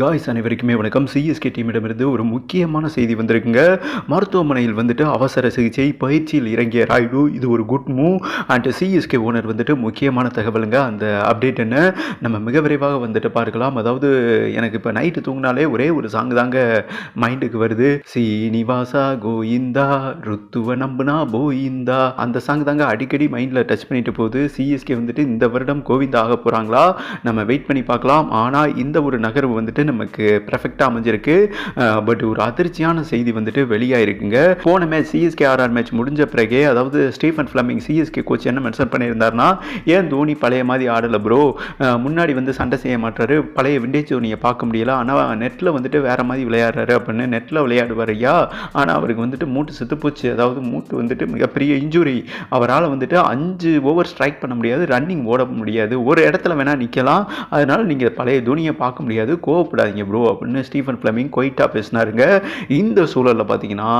Guys அனைவருக்குமே வணக்கம். CSK டீமிடமிருந்து ஒரு முக்கியமான செய்தி வந்திருக்குங்க. மருத்துவமனையில் வந்துட்டு அவசர சிகிச்சை பயிற்சியில் இறங்கிய ராய்டு இது ஒரு good move and CSK owner வந்துட்டு முக்கியமான தகவலுங்க. அந்த அப்டேட் என்ன? நம்ம மிக விரைவாக வந்துட்டு பார்க்கலாம். அதாவது எனக்கு இப்போ நைட்டு தூங்கினாலே ஒரே ஒரு சாங் தாங்க மைண்டுக்கு வருது. சீனிவாசா கோயிந்தா ருத்துவ நம்புனா போயிந்தா அந்த சாங் தாங்க அடிக்கடி மைண்டில் டச் பண்ணிட்டு போகுது. சிஎஸ்கே வந்துட்டு இந்த வருடம் கோவிந்தா ஆக போகிறாங்களா நம்ம வெயிட் பண்ணி பார்க்கலாம். ஆனால் இந்த ஒரு நகர்வு வந்துட்டு நமக்கு பெர்ஃபெக்டாக அமைஞ்சிருக்கு. பட் ஒரு அதிர்ச்சியான செய்தி வந்துட்டு வெளியாயிருக்குங்க. போன மேட்ச் சிஎஸ்கே ஆர்ஆர் மேட்ச் முடிஞ்ச பிறகே அதாவது ஸ்டீஃபன் ஃபிளமிங் சிஎஸ்கே கோச் என்ன மென்ஷன் பண்ணியிருந்தாருன்னா ஏன் தோனி பழைய மாதிரி ஆடலை ப்ரோ முன்னாடி வந்து சண்டை செய்ய மாட்டாரு பழைய விண்டேஜ் தோனியை பார்க்க முடியல ஆனால் நெட்டில் வந்துட்டு வேற மாதிரி விளையாடுறாரு அப்படின்னு நெட்டில் விளையாடுவார் ஐயா. ஆனால் அவருக்கு வந்துட்டு மூட்டு செத்து போச்சு. அதாவது மூட்டு வந்துட்டு மிகப்பெரிய இன்ஜுரி அவரால் வந்துட்டு அஞ்சு ஓவர் ஸ்ட்ரைக் பண்ண முடியாது ரன்னிங் ஓட முடியாது. ஒரு இடத்துல வேணால் நிற்கலாம் அதனால் நீங்கள் பழைய தோனியை பார்க்க முடியாது. கோவப்படாதீங்க ப்ரோ அப்படின்னு ஸ்டீஃபன் ஃப்ளமிங் கொயிட்டாக பேசினாருங்க. இந்த சூழலில் பார்த்தீங்கன்னா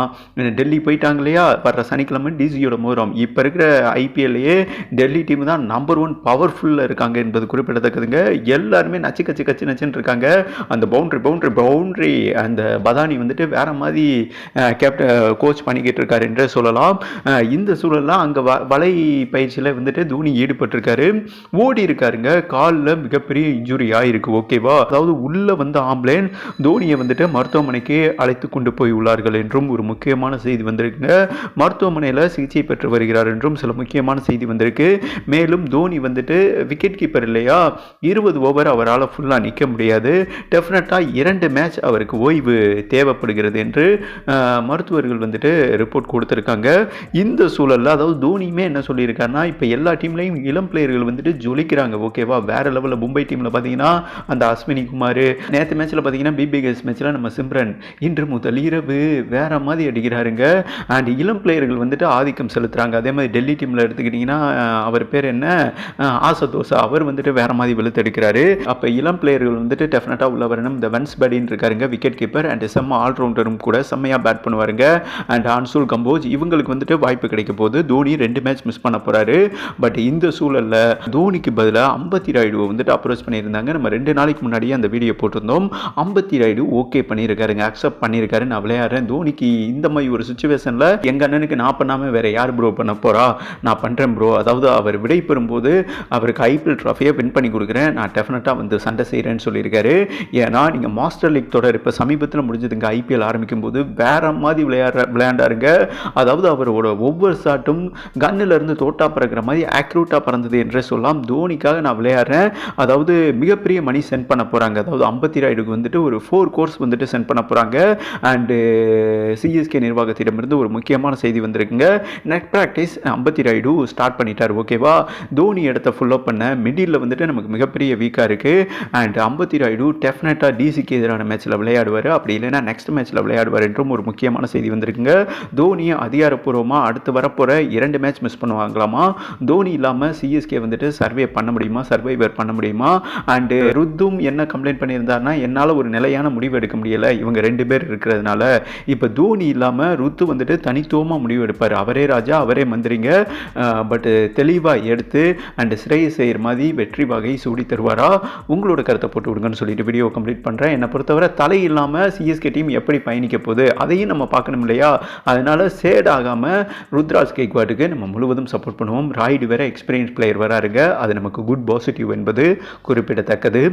டெல்லி போயிட்டாங்க இல்லையா? வர்ற சனிக்கிழமை டிசியோட மோரம் இப்போ இருக்கிற ஐபிஎல்லையே டெல்லி டீம் தான் நம்பர் ஒன் பவர்ஃபுல்லாக இருக்காங்க என்பது குறிப்பிடத்தக்கதுங்க. எல்லாருமே நச்சு கச்சு கச்சு நச்சுன்னு இருக்காங்க. அந்த பவுண்ட்ரி பவுண்ட்ரி பவுண்ட்ரி அந்த பதானி வந்துட்டு வேற மாதிரி கேப்டன் கோச் பண்ணிக்கிட்டு இருக்காரு என்றே சொல்லலாம். இந்த சூழலில் அங்கே வ வலை பயிற்சியில் வந்துட்டு தோனி ஈடுபட்டிருக்காரு. ஓடி இருக்காருங்க. காலில் மிகப்பெரிய இன்ஜுரி ஆகிருக்கு ஓகேவா அதாவது உள்ளே வந்த ஆம்புலன்ஸ் தோனியை வந்துட்டு மருத்துவமனைக்கு அழைத்து கொண்டு போய் உள்ளார்கள் என்றும் ஒரு முக்கியமான செய்தி வந்திருக்குங்க. மருத்துவமனையில் சிகிச்சை பெற்று வருகிறார் என்றும் சில முக்கியமான செய்தி வந்திருக்கு. மேலும் தோனி வந்துட்டு விக்கெட் கீப்பர் இல்லையா? இருபது ஓவர் அவரால் ஃபுல்லாக நிற்க முடியாது. டெஃபினட்டாக இரண்டு மேட்ச் அவருக்கு ஓய்வு தேவைப்படுகிறது என்று மருத்துவர்கள் வந்துட்டு ரிப்போர்ட் கொடுத்துருக்காங்க. இந்த சூழலில் அதாவது தோனியுமே என்ன சொல்லியிருக்காருன்னா இப்போ எல்லா டீம்லேயும் இளம் பிளேயர்கள் வந்துட்டு ஜொலிக்கிறாங்க ஓகேவா வேறு லெவலில் மும்பை டீமில் பார்த்தீங்கன்னா அந்த அஸ்வினி குமார் நேற்று மேட்ச்சில் பார்த்தீங்கன்னா பிபிஎஸ் மேட்ச்சில் நம்ம சிம்ரன் இன்று முதல் இரவு வேற மாதிரி அடிக்கிறாருங்க. அண்ட் இளம் பிளேயர்கள் வந்துட்டு ஆதிக்கம் செலுத்துகிறாங்க அதே மாதிரி டெல்லி டீமில் எடுத்துக்கிட்டிங்கன்னா அவர் பேர் என்ன? ஆசதோசா. அவர் வந்துட்டு வேறு மாதிரி வெளுத்தெடுக்கிறாரு அப்போ இளம் பிளேயர்கள் வந்துட்டு டெஃபினட்டாக உள்ள வரணும் இந்த வென்ஸ் பேடின்னு இருக்காருங்க விக்கெட் கீப்பர் அண்ட் செம்ம ஆல்ரவுண்டரும் கூட செம்மையாக பேட் பண்ணுவாருங்க. அண்ட் ஆன்சூல் கம்போஜ் இவங்களுக்கு வந்துட்டு வாய்ப்பு கிடைக்க போது தோனி ரெண்டு மேட்ச் மிஸ் பண்ண போகிறாரு பட் இந்த சூழலில் தோனிக்கு பதிலாக ஐம்பத்தி ராயுடுவை வந்துட்டு அப்ரோச் பண்ணியிருந்தாங்க. நம்ம ரெண்டு நாளைக்கு முன்னாடியே அந்த வீடியோ போட்டிருந்தோம் ஐம்பத்தி ரைடு ஓகே பண்ணியிருக்காருங்க அக்செப்ட் பண்ணியிருக்காரு. நான் விளையாடுறேன். தோனிக்கு இந்த மாதிரி ஒரு சுச்சுவேஷனில் எங்கள் அண்ணனுக்கு நான் பண்ணாமல் வேற யார் ப்ரோ பண்ண போறா? நான் பண்ணுறேன் ப்ரோ அதாவது அவர் விடை பெறும்போது அவருக்கு ஐபிஎல் ட்ராஃபியை வின் பண்ணி கொடுக்குறேன். நான் டெஃபினட்டாக வந்து சண்டை செய்கிறேன்னு சொல்லியிருக்காரு. ஏன்னா நீங்கள் மாஸ்டர் லீக் தொடர் இப்போ சமீபத்தில் முடிஞ்சதுங்க. ஐபிஎல் ஆரம்பிக்கும் போது வேற மாதிரி விளையாடுற விளையாண்டாருங்க. அதாவது அவரோட ஒவ்வொரு ஷாட்டும் கன்னில் இருந்து தோட்டா பறக்கிற மாதிரி ஆக்யூரேட்டாக பறந்தது என்றே சொல்லலாம். தோனிக்காக நான் விளையாடுறேன். அதாவது மிகப்பெரிய மணி சென்ட் பண்ண போகிறாங்க அதாவது ஐம்பத்தி அம்பத்தி ராயுடுக்கு வந்துட்டு ஒரு ஃபோர் கோர்ஸ் வந்துட்டு சென்ட் பண்ண போகிறாங்க அண்டு சிஎஸ்கே uh, நிர்வாகத்திடமிருந்து ஒரு முக்கியமான செய்தி வந்திருக்குங்க. நெட் ப்ராக்டிஸ் அம்பத்தி ராய்டு ஸ்டார்ட் பண்ணிட்டார் ஓகேவா தோனி இடத்த ஃபுல்லப் பண்ண மிடில் வந்துட்டு நமக்கு மிகப்பெரிய வீக்காக இருக்குது அண்ட் அம்பத்தி ராய்டு டெஃபினட்டாக டிசிக்கு எதிரான மேட்ச்சில் விளையாடுவார். அப்படி இல்லைன்னா நெக்ஸ்ட் மேட்ச்சில் விளையாடுவார் என்றும் ஒரு முக்கியமான செய்தி வந்திருக்குங்க. தோனி அதிகாரப்பூர்வமாக அடுத்து வரப்போகிற இரண்டு மேட்ச் மிஸ் பண்ணுவாங்களாமா? தோனி இல்லாமல் சிஎஸ்கே வந்துட்டு சர்வே பண்ண முடியுமா? சர்வைவர் பண்ண முடியுமா? அண்டு ருத்தும் என்ன கம்ப்ளைண்ட் பண்ணியிருந்தாருன்னா என்னால் ஒரு நிலையான முடிவு எடுக்க முடியலை. இவங்க ரெண்டு பேர் இருக்கிறதுனால. இப்போ தோனி இல்லாமல் ருத்து வந்துட்டு தனித்துவமாக முடிவு எடுப்பார். அவரே ராஜா அவரே மந்திரிங்க. பட்டு தெளிவாக எடுத்து அண்ட் சிறையை செய்கிற மாதிரி வெற்றி வகை சூடி தருவாரா? உங்களோட கருத்தை போட்டு விடுங்கன்னு சொல்லிட்டு வீடியோ கம்ப்ளீட் பண்ணுறேன் என்னை பொறுத்தவரை தலை இல்லாமல் சிஎஸ்கே டீம் எப்படி பயணிக்க போகுது அதையும் நம்ம பார்க்கணும் இல்லையா? அதனால் சேட் ஆகாமல் ருத்ராஜ் கேக்வாட்டுக்கு நம்ம முழுவதும் சப்போர்ட் பண்ணுவோம். ராய்டு வேற எக்ஸ்பீரியன்ஸ் பிளேயர் வராருங்க. அது நமக்கு குட் பாசிட்டிவ் என்பது குறிப்பிடத்தக்கது.